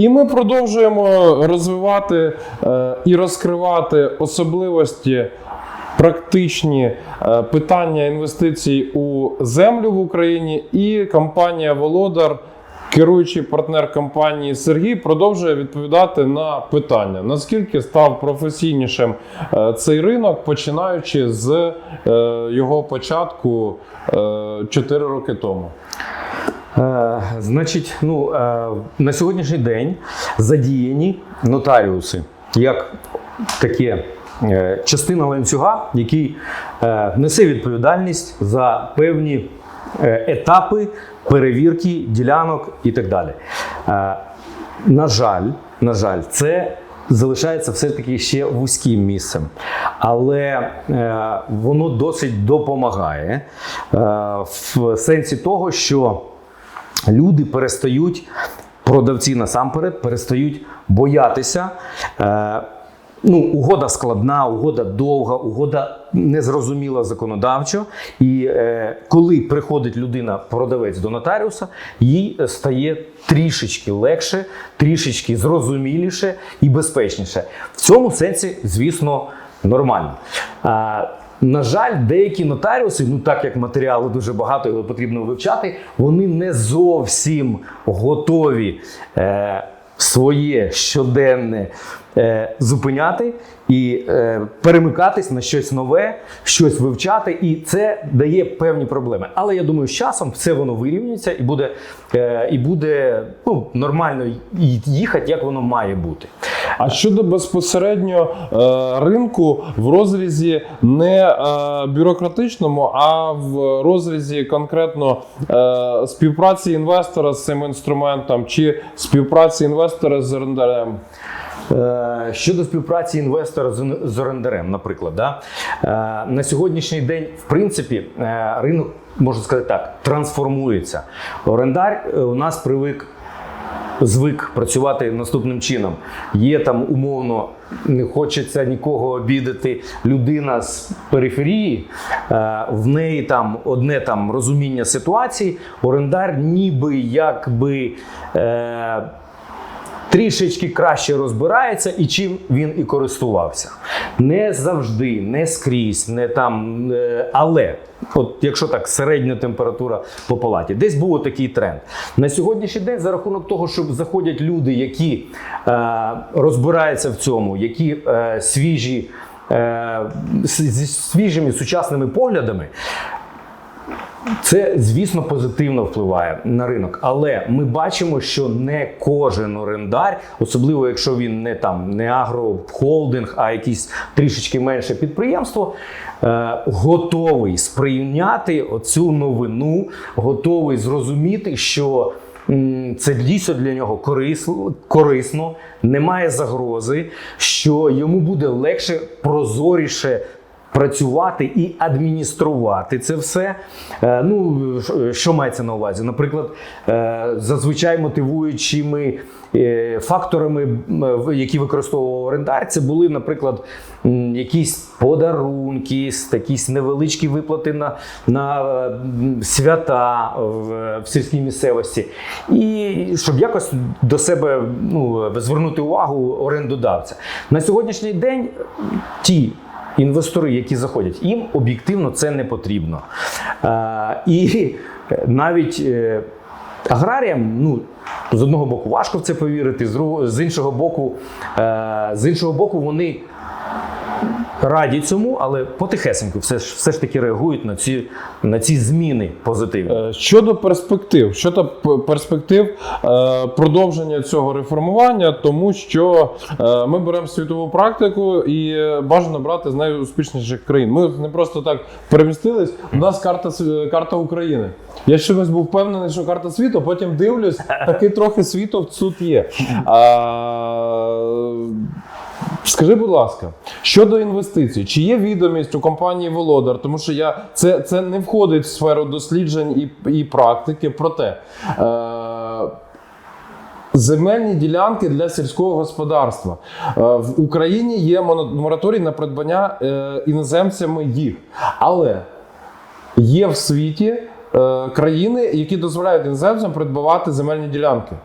І ми продовжуємо розвивати е, і розкривати особливості. Практичні е, питання інвестицій у землю в Україні, і компанія Володар, керуючий партнер компанії Сергій, продовжує відповідати на питання: наскільки став професійнішим е, цей ринок, починаючи з його початку е, 4 роки тому. Е, значить, ну, е, на сьогоднішній день задіяні нотаріуси як таке е, частина ланцюга, який несе відповідальність за певні етапи перевірки ділянок і так далі. На жаль, на жаль, це залишається все-таки ще вузьким місцем, але е, воно досить допомагає е, в сенсі того, що люди перестають, продавці насамперед, перестають боятися. Е, Ну, угода складна, угода довга, угода незрозуміла законодавчо. І е, коли приходить людина, продавець до нотаріуса, їй стає трішечки легше, трішечки зрозуміліше і безпечніше. В цьому сенсі, звісно, нормально. А, на жаль, деякі нотаріуси, ну так як матеріалу дуже багато, його потрібно вивчати, вони не зовсім готові е, своє щоденне зупиняти і е, перемикатись на щось нове, щось вивчати, і це дає певні проблеми. Але я думаю, з часом все воно вирівнюється і буде, е, і буде ну, нормально їхати, як воно має бути. А щодо безпосередньо е, ринку в розрізі не е, бюрократичному, а в розрізі конкретно е, співпраці інвестора з цим інструментом чи співпраці інвестора з орендарем. Е, Щодо співпраці інвестора з орендарем, наприклад, да? е, на сьогоднішній день, в принципі, е, ринок, можна сказати так, трансформується. Орендар у нас привик. Звик працювати наступним чином. Є там умовно, не хочеться нікого обідати. Людина з периферії, в неї там одне там розуміння ситуації. Орендар, ніби якби трішечки краще розбирається і чим він і користувався. Не завжди, не скрізь, не там, е, але. От якщо так, середня температура по палаті, десь був такий тренд. На сьогоднішній день, за рахунок того, що заходять люди, які е, розбираються в цьому, які е, свіжі, е, зі свіжими сучасними поглядами, це, звісно, позитивно впливає на ринок, але ми бачимо, що не кожен орендар, особливо якщо він не там не агрохолдинг, а якийсь трішечки менше підприємство, е, готовий сприйняти оцю новину, готовий зрозуміти, що м, це дійсно для нього корисно, корисно, немає загрози, що йому буде легше, прозоріше працювати і адмініструвати це все. Е, Ну, що мається на увазі? Наприклад, е, зазвичай мотивуючими е, факторами, які використовував орендар, це були, наприклад, якісь подарунки, якісь невеличкі виплати на, на свята в, в сільській місцевості. І щоб якось до себе ну, звернути увагу орендодавця. На сьогоднішній день ті інвестори, які заходять, їм об'єктивно це не потрібно. Е, і навіть е, аграріям, ну. З одного боку важко в це повірити, з іншого боку, е, з іншого боку, вони раді цьому, але потихесеньку все ж все ж таки реагують на ці, на ці зміни позитивні. Е, Щодо перспектив, щодо перспектив е, продовження цього реформування, тому що е, ми беремо світову практику і бажано брати з найуспішніших країн. Ми не просто так перемістились. У нас карта карта України. Я щось був впевнений, що карта світу, потім дивлюсь, таки трохи світу тут є. Скажи, будь ласка, щодо інвестицій, чи є відомість у компанії Володар? Тому що я це, це не входить в сферу досліджень і, і практики. Проте е, земельні ділянки для сільського господарства Е, в Україні є мораторій на придбання е, іноземцями їх, але є в світі е, країни, які дозволяють іноземцям придбавати земельні ділянки.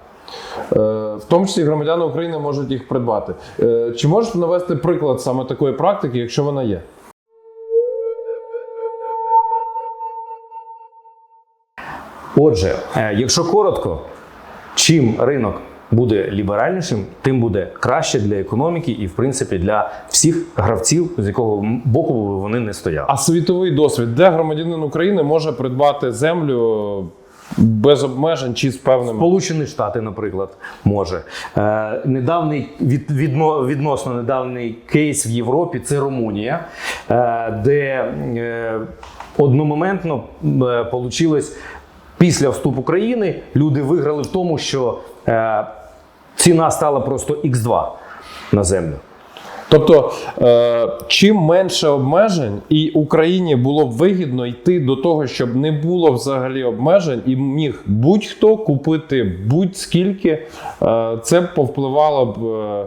Е, В тому числі громадяни України можуть їх придбати. Е, Чи можеш навести приклад саме такої практики, якщо вона є? Отже, е, якщо коротко, чим ринок буде ліберальнішим, тим буде краще для економіки і, в принципі, для всіх гравців, з якого боку вони не стояли. А світовий досвід, де громадянин України може придбати землю без обмежень чи з певними? Сполучені Штати, наприклад, може. Е, недавний від, відно, відносно недавній кейс в Європі це Румунія, е, де е, одномоментно вийшло після вступу країни люди виграли в тому, що е, ціна стала просто Х2 на землю. Тобто, е, чим менше обмежень, і Україні було б вигідно йти до того, щоб не було взагалі обмежень, і міг будь-хто купити будь-скільки, е, це б повпливало б е,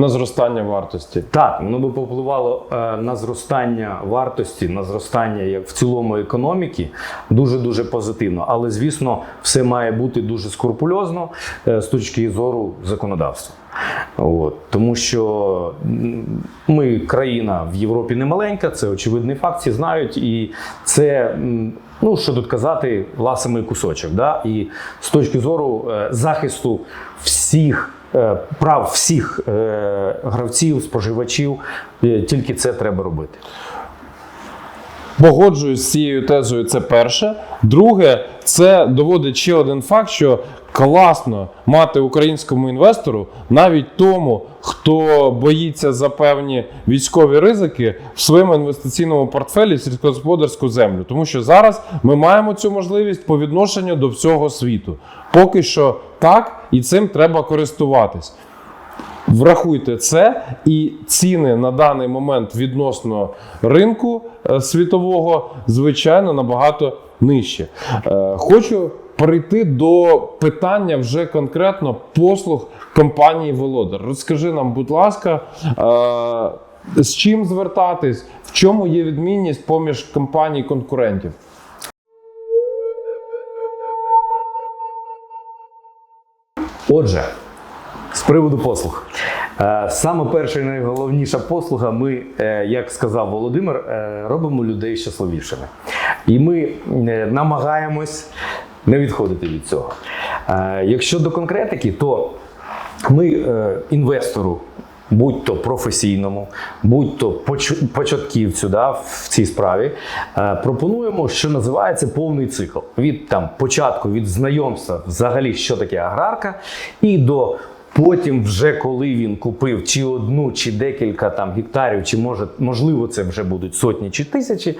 на зростання вартості. Так, воно би попливало е, на зростання вартості, на зростання як в цілому економіки дуже дуже позитивно. Але звісно, все має бути дуже скрупульозно з точки зору законодавства. От, тому що ми країна в Європі не маленька, це очевидний факт, всі знають, і це. Ну, що тут казати, ласимий кусочок. Да? І з точки зору е, захисту всіх е, прав всіх е, гравців, споживачів, тільки це треба робити. Погоджуюсь з цією тезою, це перше. Друге, це доводить ще один факт, що класно мати українському інвестору, навіть тому, хто боїться за певні військові ризики в своєму інвестиційному портфелі сільськогосподарську землю. Тому що зараз ми маємо цю можливість по відношенню до всього світу. Поки що так, і цим треба користуватись. Врахуйте це, і ціни на даний момент відносно ринку е, світового, звичайно, набагато нижче. Е, Хочу перейти до питання вже конкретно послуг компанії Володар. Розкажи нам, будь ласка, е, з чим звертатись, в чому є відмінність поміж компаній конкурентів? Отже, з приводу послуг. Е, Саме перша і найголовніша послуга, ми, е, як сказав Володимир, е, робимо людей щасливішими. І ми намагаємось не відходити від цього. Якщо до конкретики, то ми інвестору, будь то професійному, будь то початківцю да, в цій справі, пропонуємо, що називається повний цикл. Від там, початку, від знайомства, взагалі, що таке аграрка, і до Потім, вже коли він купив чи одну, чи декілька там гектарів, чи може, можливо, це вже будуть сотні чи тисячі,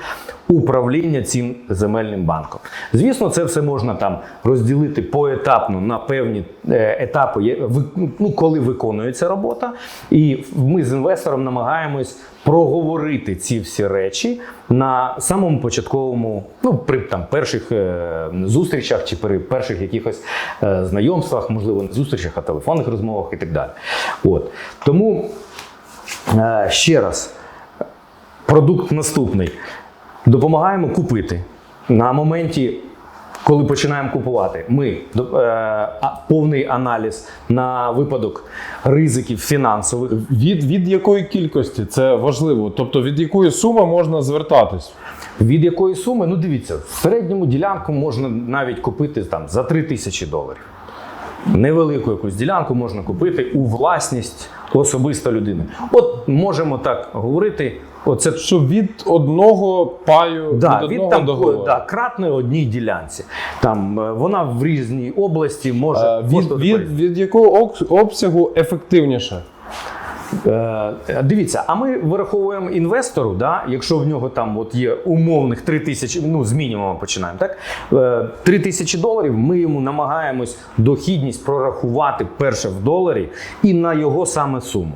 управління цим земельним банком. Звісно, це все можна там розділити поетапно на певні е, етапи, ну, коли виконується робота. І ми з інвестором намагаємось проговорити ці всі речі на самому початковому, ну при там перших е, зустрічах чи при перших якихось е, знайомствах, можливо, не зустрічах, а телефонних розмовах і так далі. От тому е, ще раз, продукт наступний. Допомагаємо купити на моменті. Коли починаємо купувати, ми е, повний аналіз на випадок ризиків фінансових, Від, від якої кількості це важливо? Тобто від якої суми можна звертатись? Від якої суми? Ну дивіться, в середньому ділянку можна навіть купити там за 3 тисячі доларів. Невелику якусь ділянку можна купити у власність особиста людини. От можемо так говорити. Оце Що від одного паю да, від від одного там договору. да, кратної одній ділянці. Там е, вона в різній області може Е, від, від, від якого обсягу ефективніше? Е, Дивіться, а ми вираховуємо інвестору, да, якщо в нього там от є умовних 3 тисячі, ну з мінімуму починаємо, так? Е, 3 тисячі доларів, ми йому намагаємось дохідність прорахувати перше в доларі і на його саме суму.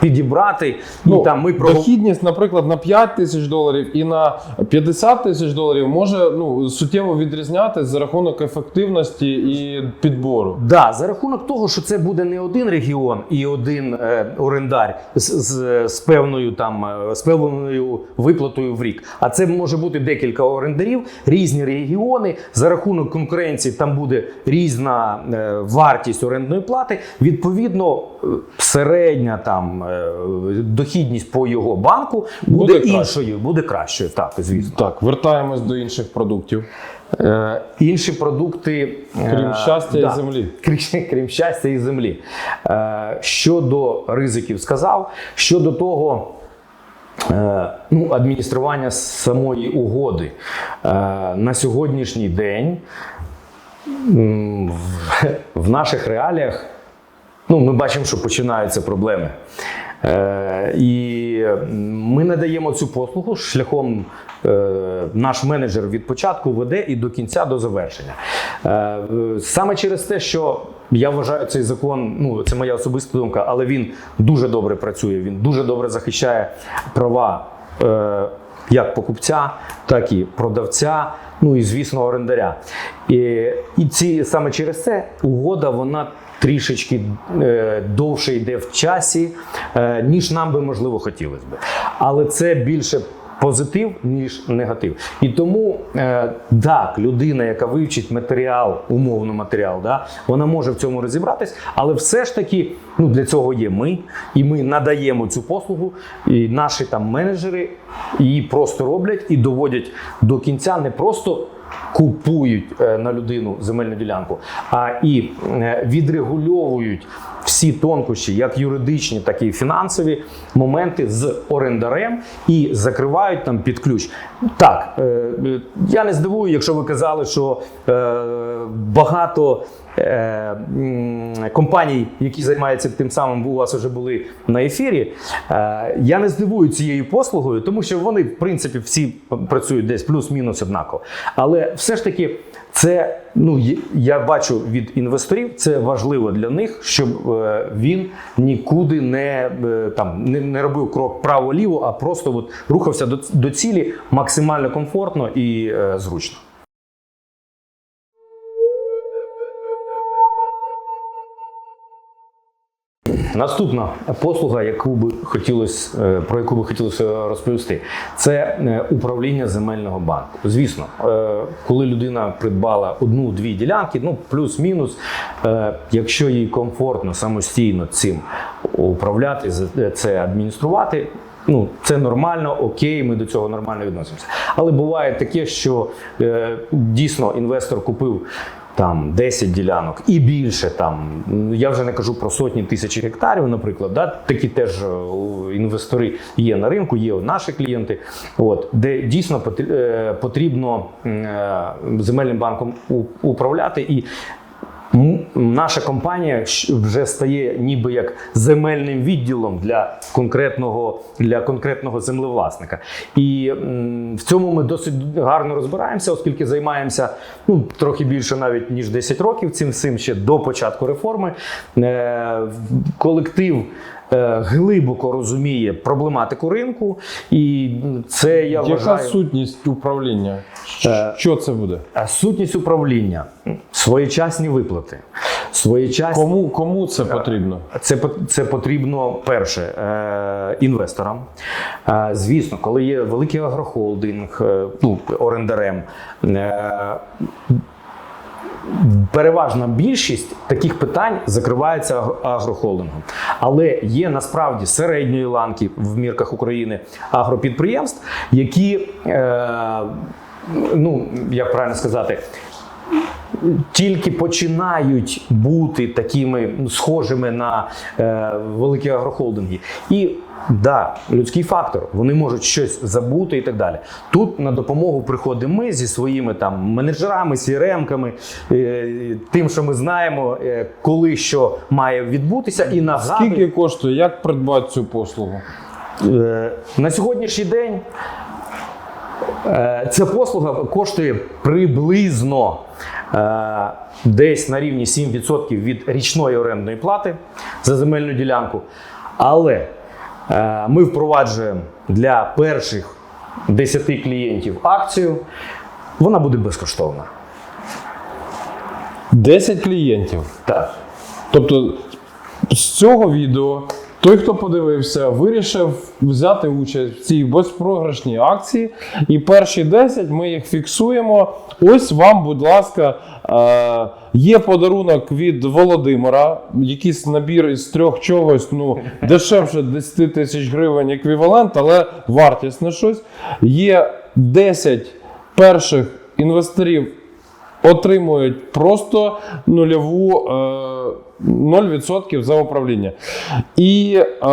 Підібрати. І Ну, там ми про Дохідність, наприклад, на 5 тисяч доларів і на 50 тисяч доларів може ну, суттєво відрізнятися за рахунок ефективності і підбору. Да, за рахунок того, що це буде не один регіон і один е, орендар з, з, з певною там е, з певною виплатою в рік. А це може бути декілька орендарів, різні регіони. За рахунок конкуренції там буде різна е, вартість орендної плати. Відповідно, е, середня там дохідність по його банку буде, Буде іншою, буде кращою. Так, звісно. Так, вертаємось до інших продуктів. Е, інші продукти Крім е, і да. землі. Крім, крім щастя і землі. Е, щодо ризиків сказав, щодо того. е, Ну, адміністрування самої угоди Е, на сьогоднішній день в наших реаліях ну, ми бачимо, що починаються проблеми. Е, і ми надаємо цю послугу шляхом е, наш менеджер від початку веде і до кінця до завершення. Е, саме через те, що я вважаю цей закон, ну це моя особиста думка, але він дуже добре працює, він дуже добре захищає права. Е, як покупця, так і продавця, ну і звісно, орендаря. І, і ці саме через це угода вона трішечки е, довше йде в часі, е, ніж нам би можливо хотілося би. Але це більше. Позитив ніж негатив, і тому е, так, людина, яка вивчить матеріал, умовно матеріал, да, вона може в цьому розібратись, але все ж таки, ну для цього є ми, і ми надаємо цю послугу, і наші там менеджери її просто роблять і доводять до кінця не просто купують е, на людину земельну ділянку, а і е, відрегульовують всі тонкощі, як юридичні, так і фінансові моменти з орендарем і закривають там під ключ. Так, е, я не здивую, якщо ви казали, що е, багато е, компаній, які займаються тим самим, у вас вже були на ефірі. Я не здивую цією послугою, тому що вони, в принципі, всі працюють десь плюс-мінус однаково. Але все ж таки, це ну я бачу від інвесторів, це важливо для них, щоб е, він нікуди не е, там не, не робив крок право-ліво, а просто от рухався до, до цілі максимально комфортно і е, зручно. Наступна послуга, яку би хотілося е, про яку би хотілося розповісти, це е, управління земельного банку. Звісно, е, коли людина придбала одну-дві ділянки, ну плюс-мінус, якщо їй комфортно самостійно цим управляти, це адмініструвати. Ну, це нормально, окей, ми до цього нормально відносимося. Але буває таке, що е, дійсно інвестор купив там 10 ділянок і більше там. Я вже не кажу про сотні тисяч гектарів, наприклад. Да? Такі теж е, інвестори є на ринку, є наші клієнти, от, де дійсно е, потрібно е, земельним банком управляти. І Наша компанія вже стає ніби як земельним відділом для конкретного, для конкретного землевласника. І в цьому ми досить гарно розбираємося, оскільки займаємося ну, трохи більше навіть ніж 10 років цим всім ще до початку реформи. Е, колектив. Е, Глибоко розуміє проблематику ринку, і це я Яка вважаю. сутність управління? Е, Що це буде? Сутність управління, своєчасні виплати, своєчасні Кому, кому це потрібно? це, це потрібно перше е, інвесторам. Е, звісно, коли є великий агрохолдинг, е, ну, орендарем. Е, Переважна більшість таких питань закривається агрохолдингом. Але є насправді середньої ланки в мірках України агропідприємств, які, е, ну як правильно сказати, тільки починають бути такими схожими на е, великі агрохолдинги. І да, людський фактор, вони можуть щось забути і так далі. Тут на допомогу приходимо ми зі своїми там менеджерами, CRM-ками, е, тим, що ми знаємо, е, коли що має відбутися, і нагадуємо. Скільки коштує? Як придбати цю послугу? Е, На сьогоднішній день ця послуга коштує приблизно десь на рівні 7% від річної орендної плати за земельну ділянку. Але Ми впроваджуємо для перших 10 клієнтів акцію. Вона буде безкоштовна. 10 клієнтів. Так. Тобто з цього відео той, хто подивився, вирішив взяти участь в цій безпрограшній акції. І перші 10 ми їх фіксуємо. Ось вам, будь ласка, е, є подарунок від Володимира, якийсь набір із трьох чогось, ну, дешевше 10 тисяч гривень еквівалент, але вартість на щось. Є 10 перших інвесторів отримують просто нульову е, 0% за управління. І е,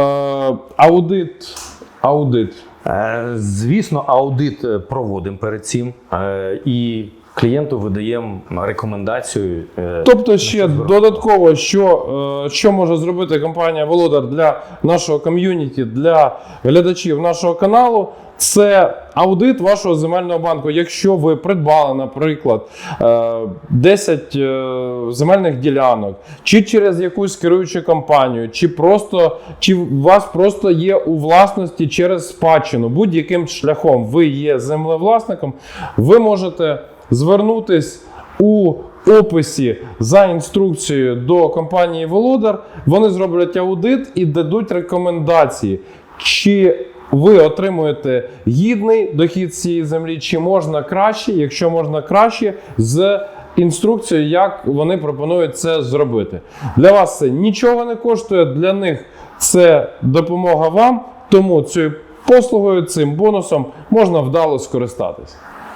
аудит. Аудит. Е, Звісно, аудит е, проводимо перед цим е, і клієнту видаємо рекомендацію. е, Тобто, ще додатково, що, е, що може зробити компанія Володар для нашого ком'юніті, для глядачів нашого каналу. Це аудит вашого земельного банку. Якщо ви придбали, наприклад, е, 10 е, земельних ділянок, чи через якусь керуючу компанію, чи просто чи у вас просто є у власності через спадщину, будь-яким шляхом ви є землевласником, ви можете звернутись у описі за інструкцією до компанії Володар. Вони зроблять аудит і дадуть рекомендації, чи ви отримуєте гідний дохід цієї землі, чи можна краще, якщо можна краще, з інструкцією, як вони пропонують це зробити. Для вас це нічого не коштує, для них це допомога вам, тому цією послугою, цим бонусом можна вдало скористатись.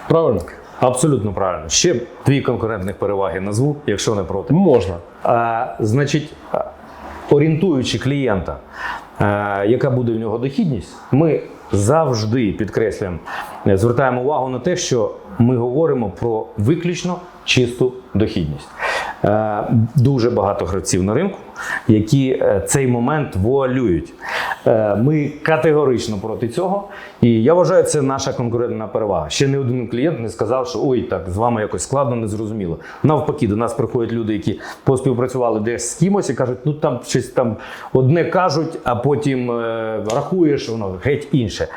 Правильно? Абсолютно правильно. Ще дві конкурентних переваги назву, якщо не проти. Можна. А, значить, орієнтуючи клієнта, а, яка буде в нього дохідність, ми завжди підкреслюємо, е, звертаємо увагу на те, що ми говоримо про виключно чисту дохідність. Е, Дуже багато гравців на ринку, які е, цей момент вуалюють. Е, Ми категорично проти цього, і я вважаю, це наша конкурентна перевага. Ще не один клієнт не сказав, що ой, так з вами якось складно, незрозуміло. Навпаки, до нас приходять люди, які поспівпрацювали десь з кимось і кажуть, ну там щось там одне кажуть, а потім е, рахуєш, воно геть інше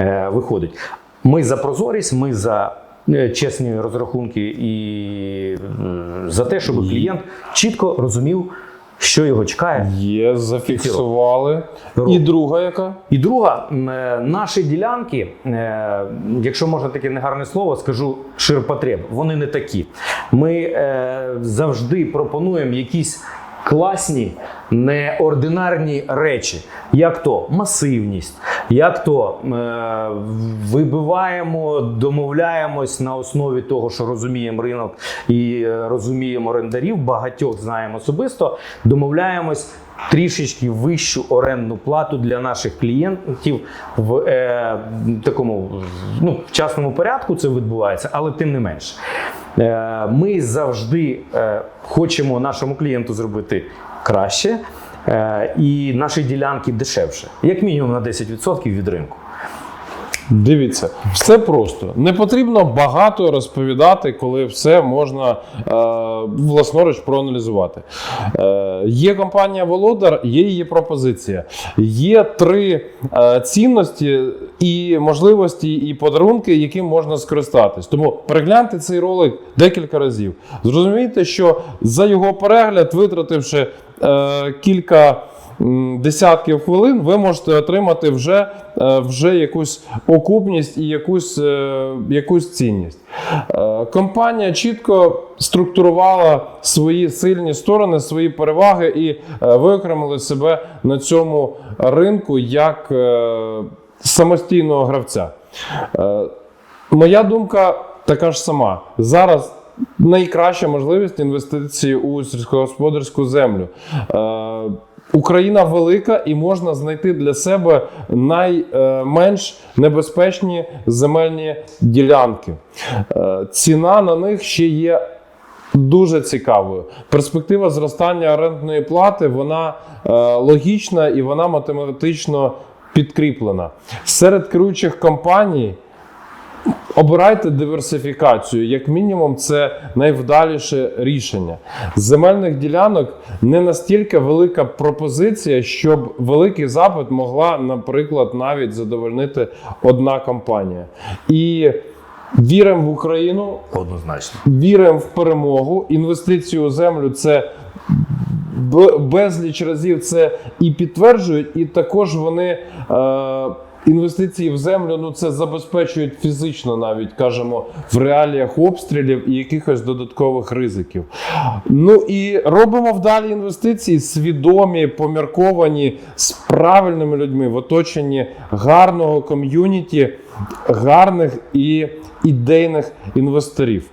е, виходить. Ми за прозорість, ми за е, чесні розрахунки і за те, щоб клієнт чітко розумів, що його чекає. Є, зафіксували. І друга яка? І друга, е, наші ділянки, е, якщо можна таке негарне слово, скажу ширпотреб, вони не такі. Ми е, завжди пропонуємо якісь класні, неординарні речі, як то масивність, як то е, вибиваємо, домовляємось на основі того, що розуміємо ринок і е, розуміємо орендарів, багатьох знаємо особисто, домовляємось трішечки вищу орендну плату для наших клієнтів в е, такому ну, вчасному порядку це відбувається, але тим не менше. Е, ми завжди е, хочемо нашому клієнту зробити краще і наші ділянки дешевше, як мінімум на 10% від ринку. Дивіться, все просто. Не потрібно багато розповідати, коли все можна е, власноруч проаналізувати. Е, є компанія Володар, є її пропозиція. Є три е, цінності і можливості, і подарунки, яким можна скористатись. Тому перегляньте цей ролик декілька разів. Зрозумійте, що за його перегляд, витративши е, кілька десятків хвилин, ви можете отримати вже, е, вже якусь окупність і якусь, е, якусь цінність. Е, Компанія чітко структурувала свої сильні сторони, свої переваги і е, виокремили себе на цьому ринку як е, самостійного гравця. Е, Моя думка така ж сама. Зараз найкраща можливість інвестиції у сільськогосподарську землю. Е, Україна велика і можна знайти для себе найменш небезпечні земельні ділянки. Е, Ціна на них ще є дуже цікавою. Перспектива зростання орендної плати вона е, логічна і вона математично підкріплена. Серед керуючих компаній Обирайте диверсифікацію, як мінімум, це найвдаліше рішення. З земельних ділянок не настільки велика пропозиція, щоб великий запит могла, наприклад, навіть задовольнити одна компанія. І віримо в Україну, Однозначно. віримо в перемогу. Інвестиції у землю це безліч разів це і підтверджують, і також вони. Е, Інвестиції в землю ну це забезпечують фізично, навіть кажемо, в реаліях обстрілів і якихось додаткових ризиків. Ну і робимо вдалі інвестиції, свідомі, помірковані з правильними людьми в оточенні гарного ком'юніті, гарних і ідейних інвесторів.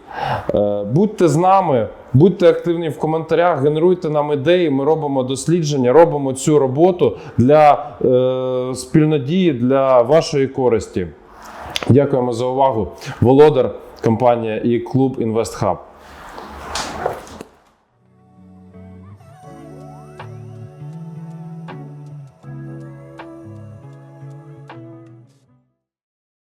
Е, Будьте з нами, будьте активні в коментарях, генеруйте нам ідеї. Ми робимо дослідження, робимо цю роботу для е, спільнодії, для вашої користі. Дякуємо за увагу. Володар, компанія і клуб InvestHub.